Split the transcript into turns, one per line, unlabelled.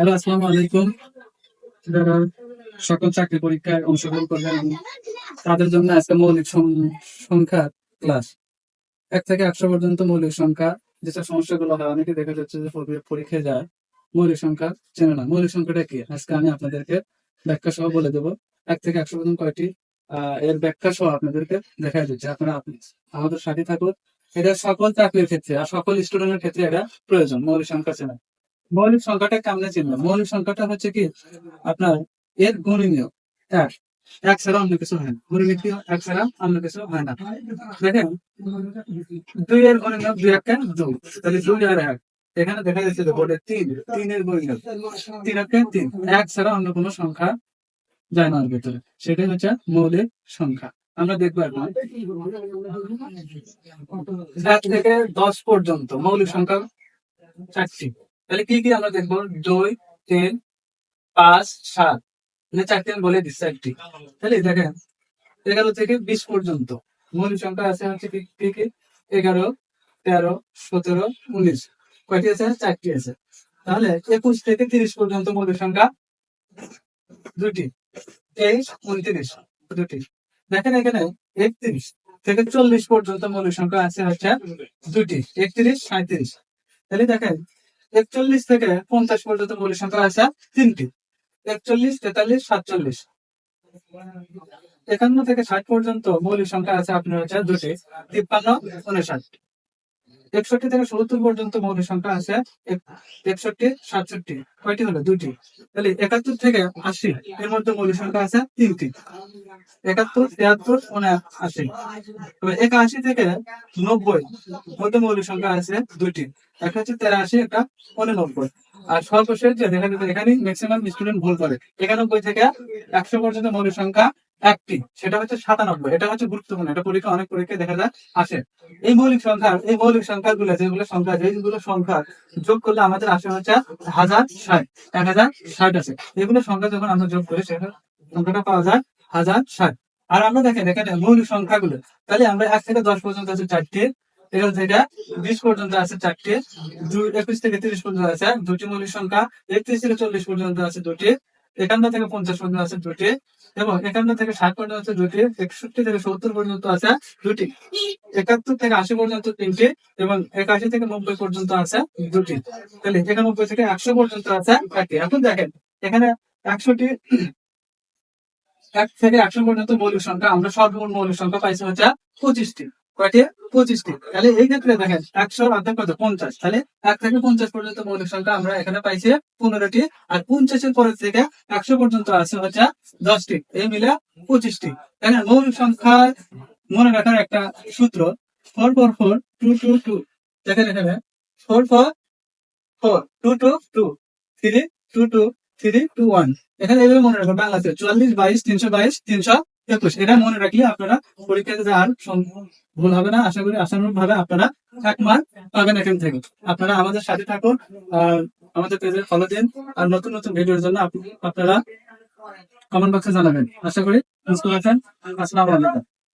Hello, আসসালামু আলাইকুম। যারা সকল চাকরি পরীক্ষায় অংশগ্রহণ করবেন, তাদের জন্য আজকে মৌলিক সংখ্যা ক্লাস এক থেকে একশো পর্যন্ত মৌলিক সংখ্যা, যেসব সমস্যাগুলো হয়, অনেকে দেখা যাচ্ছে যে পরীক্ষায় যায়, মৌলিক সংখ্যা চেনে না। মৌলিক সংখ্যাটা কি? আজকে আমি আপনাদেরকে ব্যাখ্যা সহ বলে দেবো। এক থেকে একশো পর্যন্ত কয়টি? এর ব্যাখ্যা সহ আপনাদেরকে দেখা দিচ্ছে। আপনারা আপনি- আমাদের সাথে থাকুন। এটা সকল চাকরির ক্ষেত্রে, আর সকল স্টুডেন্টের ক্ষেত্রে এটা প্রয়োজন, মৌলিক সংখ্যা চেনা মৌলিক সংখ্যাটা কেমনে চিনবে মৌলিক সংখ্যাটা হচ্ছে কি? আপনার এর গুণনীয় এক। এক ছাড়া অন্য কিছু হয় না। গুণনীয় এক ছাড়া অন্য কিছু হয় না। দেখেন, দুই এর গুণনীয় দুই একটা দুই। তাহলে দুই আর এক। এখানে দেখা যাচ্ছে যে বোর্ডে তিন। তিনের গুণনীয় তিন একটা তিন। এক ছাড়া অন্য কোনো সংখ্যা যায় না ভিতরে। সেটাই হচ্ছে মৌলিক সংখ্যা। আমরা দেখব এখন এক থেকে দশ পর্যন্ত মৌলিক সংখ্যা চারটি। তাহলে কি কি আমরা দেখব? দুই, তিন, পাঁচ, সাত। মানে চারটি বলে দিচ্ছে একটি। তাহলে দেখেন, এগারো থেকে বিশ পর্যন্ত। মৌলিক সংখ্যা আছে হচ্ছে কি কি এগারো, তেরো, সতেরো, উনিশ। কয়টি আছে? চারটি আছে। তাহলে একুশ থেকে তিরিশ পর্যন্ত মৌলিক সংখ্যা দুটি। তেইশ, উনত্রিশ, দুটি। দেখেন এখানে একত্রিশ থেকে চল্লিশ পর্যন্ত মৌলিক সংখ্যা আছে হচ্ছে দুটি। একত্রিশ সাঁত্রিশ তাহলে দেখেন একচল্লিশ থেকে পঞ্চাশ পর্যন্ত মৌলিক সংখ্যা আছে, তিনটি। একচল্লিশ, তেতাল্লিশ, সাতচল্লিশ। একান্ন থেকে ষাট পর্যন্ত মৌলিক সংখ্যা আছে আপনার হচ্ছে দুটি, তিপ্পান্ন, উনষাট। একষট্টি থেকে সত্তর পর্যন্ত মৌলিক সংখ্যা আছে। এক- একষট্টি সাতষট্টি, কয়টি হলো? দুটি তাহলে একাত্তর থেকে আশি, এর মধ্যে মৌলিক সংখ্যা আছে তিনটি। একাত্তর, তিয়াত্তর, উনআশি। তবে একাশি থেকে নব্বই, মধ্যে মৌলিক সংখ্যা আছে দুটি একটা হচ্ছে তেরাশি, একটা উননব্বই। আর সর্বশেষ যে দেখা যাবে এখানে ম্যাক্সিমাম স্টুডেন্ট ভুল করে। একানব্বই থেকে একশো পর্যন্ত মৌলিক সংখ্যা একটি। সেটা হচ্ছে সাতানব্বই। এটা হচ্ছে গুরুত্বপূর্ণ। এটা পরীক্ষা, অনেক পরীক্ষায় দেখা যায়, আসে। এই মৌলিক সংখ্যা এই মৌলিক সংখ্যা গুলো যেগুলো সংখ্যা যেগুলো সংখ্যা যোগ করলে আমাদের আসে হচ্ছে হাজার ষাট। এক হাজার ষাট আছে। এগুলো সংখ্যা যখন আমরা যোগ করি সেটা সংখ্যাটা পাওয়া যায় হাজার ষাট। আর আমরা দেখেন, এখানে মৌলিক সংখ্যাগুলো। তাহলে আমরা এক থেকে দশ পর্যন্ত আছে চারটি। এখান থেকে বিশ পর্যন্ত আছে চারটি। দুই, একুশ থেকে তিরিশ পর্যন্ত আছে দুটি মৌলিক সংখ্যা। একত্রিশ থেকে চল্লিশ পর্যন্ত আছে দুটি। একান্ন থেকে পঞ্চাশ পর্যন্ত আছে দুটি। এবং একান্ন থেকে ষাট পর্যন্ত আছে দুটি। একষট্টি থেকে সত্তর পর্যন্ত আছে দুটি। একাত্তর থেকে আশি পর্যন্ত তিনটি এবং একাশি থেকে নব্বই পর্যন্ত আছে দুটি। তাহলে একানব্বই থেকে একশো পর্যন্ত আছে একটি এখন দেখেন, এখানে একশোটি এক থেকে একশো পর্যন্ত মৌলিক সংখ্যা, আমরা সর্বমোট মৌলিক সংখ্যা পাইছি হচ্ছে পঁচিশটি। কয়টি? পঁচিশটি। তাহলে এই ক্ষেত্রে দেখেন একশো অর্ধেক কত? পঞ্চাশ। তাহলে এক থেকে পঞ্চাশ পর্যন্ত মৌলিক সংখ্যা আমরা এখানে পাইছি পনেরোটি। আর পঞ্চাশের পরের থেকে একশো পর্যন্ত আছে হচ্ছে দশটি। এই মিলে পঁচিশটি। তাই মৌলিক সংখ্যা মনে রাখার একটা সূত্র four four four two two two দেখেন এখানে four four four two two two three two two three two one এখানে এইভাবে মনে রাখবেন, বাংলাতে চুয়াল্লিশ বাইশ, তিনশো বাইশ, তিনশো এটা মনে রাখলে আপনারা পরীক্ষাতে ভুল হবে না, আশা করি আশানুরূপ ভাবে আপনারা এক মার্ক পাবেন এখান থেকে। আপনারা আমাদের সাথে থাকুন আমাদের পেজে ফলো দিন, আর নতুন নতুন ভিডিওর জন্য আপনারা কমেন্ট বক্সে জানাবেন। আশা করি আসসালামু আলাইকুম।